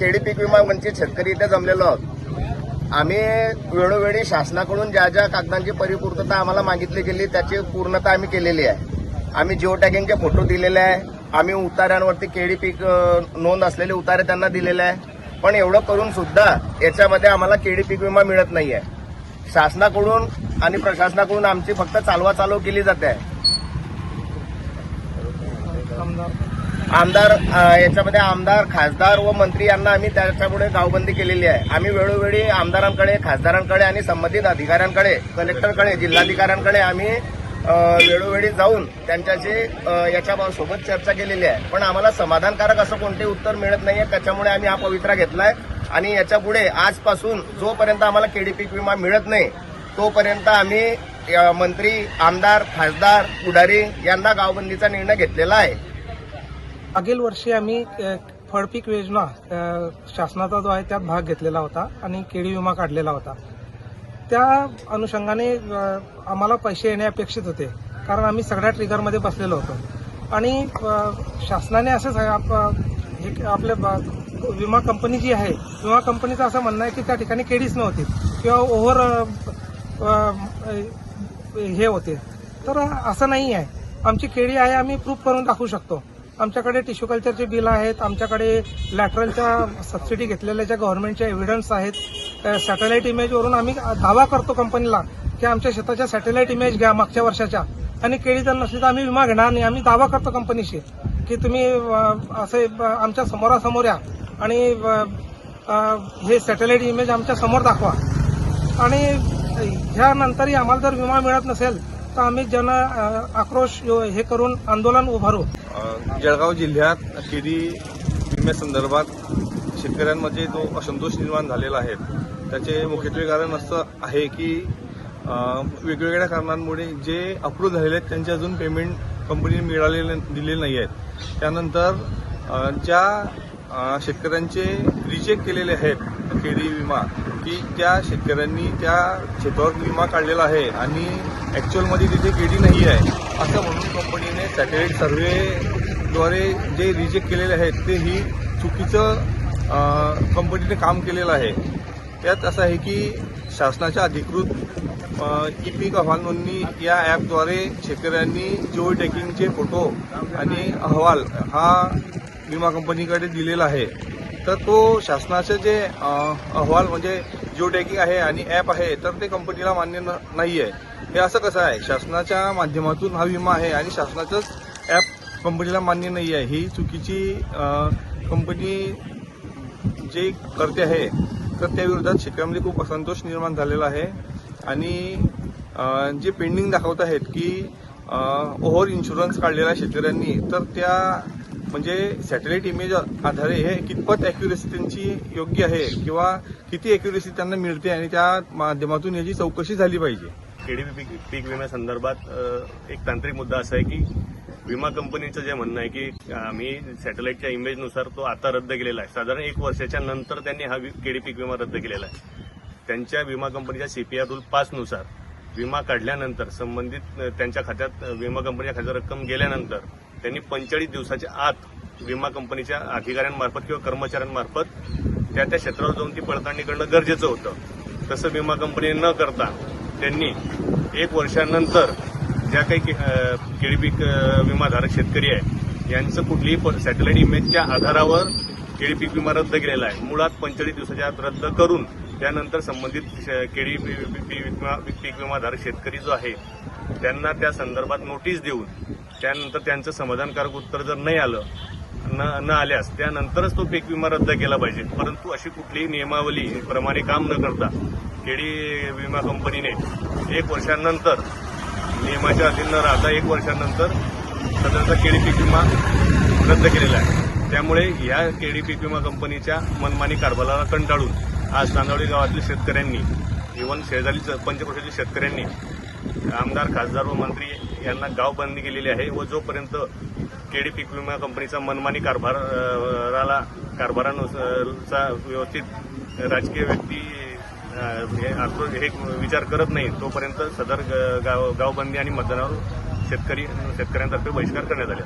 KD पीक विमा वंचित शेतकरी इथे जमलेलो आहोत. आम्ही वेळोवेळी शासनाकडून ज्या ज्या कागदांची परिपूर्तता आम्हाला मागितली गेली त्याची पूर्णता आम्ही केलेली आहे. आम्ही जिओ टॅगिंगचे फोटो दिलेले आहे. आम्ही उतार्यांवरती केळी पीक नोंद असलेले उतारे त्यांना दिलेले आहे. पण एवढं करून सुद्धा याच्यामध्ये आम्हाला केडी पीक विमा मिळत नाही आहे शासनाकडून आणि प्रशासनाकडून आमची फक्त चालवा चालव केली जाते. आहे आमदार याच्यामध्ये आमदार खासदार व मंत्री यांना आम्ही त्याच्यापुढे गावबंदी केलेली आहे. आम्ही वेळोवेळी आमदारांकडे खासदारांकडे आणि संबंधित अधिकाऱ्यांकडे कलेक्टरकडे जिल्हाधिकाऱ्यांकडे आम्ही वेळोवेळी जाऊन त्यांच्याशी याच्यासोबत चर्चा केलेली आहे. पण आम्हाला समाधानकारक असं कोणतेही उत्तर मिळत नाहीये त्याच्यामुळे आम्ही हा पवित्रा घेतलाय. आणि याच्यापुढे आजपासून जोपर्यंत आम्हाला केडी पीक विमा मिळत नाही तोपर्यंत आम्ही मंत्री आमदार खासदार पुढारी यांना गावबंदीचा निर्णय घेतलेला आहे. मागील वर्षी आम्ही फळपीक योजना शासनाचा जो आहे त्यात भाग घेतलेला होता आणि केळी विमा काढलेला होता. त्या अनुषंगाने आम्हाला पैसे येणे अपेक्षित होते. कारण आम्ही सगळ्या ट्रिगरमध्ये बसलेलो होतो. आणि शासनाने असं आप- हे आपल्या ब- विमा कंपनी जी आहे विमा कंपनीचं असं म्हणणं आहे की त्या ठिकाणी केळीच नव्हती. किंवा ओव्हर हे होते. तर असं नाही आहे आमची केळी आहे आम्ही प्रूफ करून दाखवू शकतो. आमच्याकडे टिश्यू कल्चरचे बिल आहेत आमच्याकडे लॅटरलच्या सबसिडी घेतलेल्या ज्या गव्हर्नमेंटच्या एव्हिडन्स आहेत सॅटेलाईट इमेजवरून आम्ही दावा करतो कंपनीला की आमच्या शेताच्या सॅटेलाईट इमेज घ्या मागच्या वर्षाच्या. आणि केळी जर नसली तर आम्ही विमा घेणार नाही. आम्ही दावा करतो कंपनीशी की तुम्ही असे आमच्या समोरासमोर या. आणि हे सॅटेलाईट इमेज आमच्यासमोर दाखवा. आणि ह्यानंतरही आम्हाला जर विमा मिळत नसेल तर आम्ही जन आक्रोश यो- हे करून आंदोलन उभारू. जळगाव जिल्ह्यात शेती विम्यासंदर्भात शेतकऱ्यांमध्ये जो असंतोष निर्माण झालेला आहे त्याचे मुख्यत्वे कारण असं आहे की वेगवेगळ्या कारणांमुळे जे अप्रूव्ह झालेले आहेत त्यांचे अजून पेमेंट कंपनीने मिळालेले दिलेले नाही आहेत. त्यानंतर ज्या शेतकऱ्यांचे रिजेक्ट केलेले आहेत केडी विमा की त्या शेतकऱ्यांनी त्या क्षेत्रावर विमा काढलेला आहे आणि ॲक्च्युअलमध्ये तिथे केडी नाही आहे असं म्हणून कंपनीने सॅटेलाईट सर्व्हेद्वारे जे रिजेक्ट केलेले आहेत ते ही चुकीचं कंपनीने काम केलेलं आहे. त्यात असं आहे की शासनाच्या अधिकृत ई पीक अहवाल नोंदणी या ॲपद्वारे शेतकऱ्यांनी जिओ टॅकिंगचे फोटो आणि अहवाल हा विमा कंपनीकडे दिलेला आहे. तर तो शासनाचे जे अहवाल म्हणजे जिओ आहे आणि ॲप आहे तर ते कंपनीला मान्य न- नाही आहे हे असं कसं आहे? शासनाच्या माध्यमातून हा विमा आहे आणि शासनाचंच ॲप कंपनीला मान्य नाही आहे ही चुकीची कंपनी जे करते आहे तर त्याविरोधात शेतकऱ्यांमध्ये खूप असंतोष निर्माण झालेला आहे. आणि जे पेंडिंग दाखवत आहेत की ओव्हर इन्शुरन्स काढलेला आहे शेतकऱ्यांनी तर त्या म्हणजे सॅटेलाईट इमेज आधारे हे कितपत अॅक्युरेसी त्यांची योग्य आहे किंवा किती अॅक्युरेसी त्यांना मिळते आणि त्या माध्यमातून याची चौकशी झाली पाहिजे? केडीपी पीक पीक विम्यासंदर्भात एक तांत्रिक मुद्दा असा आहे की विमा कंपनीचं जे म्हणणं आहे की आम्ही सॅटेलाईटच्या इमेजनुसार तो आता रद्द केलेला आहे. साधारण एक वर्षाच्या नंतर त्यांनी हा केडी पीक विमा रद्द केलेला आहे. त्यांच्या विमा कंपनीच्या सीपीआर रूल पाचनुसार विमा काढल्यानंतर संबंधित त्यांच्या खात्यात विमा कंपनीच्या खात्यात रक्कम गेल्यानंतर त्यांनी पंचेचाळीस दिवसाच्या आत विमा कंपनीच्या अधिकाऱ्यांमार्फत किंवा कर्मचाऱ्यांमार्फत त्या त्या क्षेत्रावर जाऊन ती पडताळणी करणं गरजेचं होतं. तसं विमा कंपनी न करता त्यांनी एक वर्षानंतर ज्या काही के- केळी पीक विमाधारक शेतकरी आहे यांचं कुठलीही सॅटेलाईट इमेजच्या आधारावर केळी पीक विमा रद्द केलेला आहे. मुळात पंचेचाळीस दिवसाच्या आत रद्द करून त्यानंतर संबंधित केळी पी- पी- विमा पीक विमाधारक शेतकरी जो आहे त्यांना त्या संदर्भात नोटीस देऊन त्यानंतर त्यांचं समाधानकारक उत्तर जर नाही आलं न न आल्यास त्यानंतरच तो पीक विमा रद्द केला पाहिजे. परंतु अशी कुठलीही नियमावली प्रमाणे काम न करता केडी विमा कंपनीने एक वर्षानंतर नियमाच्या अधीन न राहता एक वर्षानंतर सदरचा केडी पीक विमा रद्द केलेला आहे. त्यामुळे या केडी पीक विमा कंपनीच्या मनमानी कारभाराला कंटाळून आज तांदवडी गावातील शेतकऱ्यांनी इव्हन शेजारी पंचक्रोशातील शेतकऱ्यांनी आमदार खासदार व मंत्री यांना गावबंदी केलेली आहे व जोपर्यंत केडी पीक विमा कंपनीचा मनमानी कारभाराला कारभारानुसार व्यवस्थित राजकीय व्यक्ती हे हे विचार करत नाही तोपर्यंत सदर गाव गावबंदी आणि मतदानावर शेतकरी शेतकऱ्यांतर्फे बहिष्कार करण्यात आले.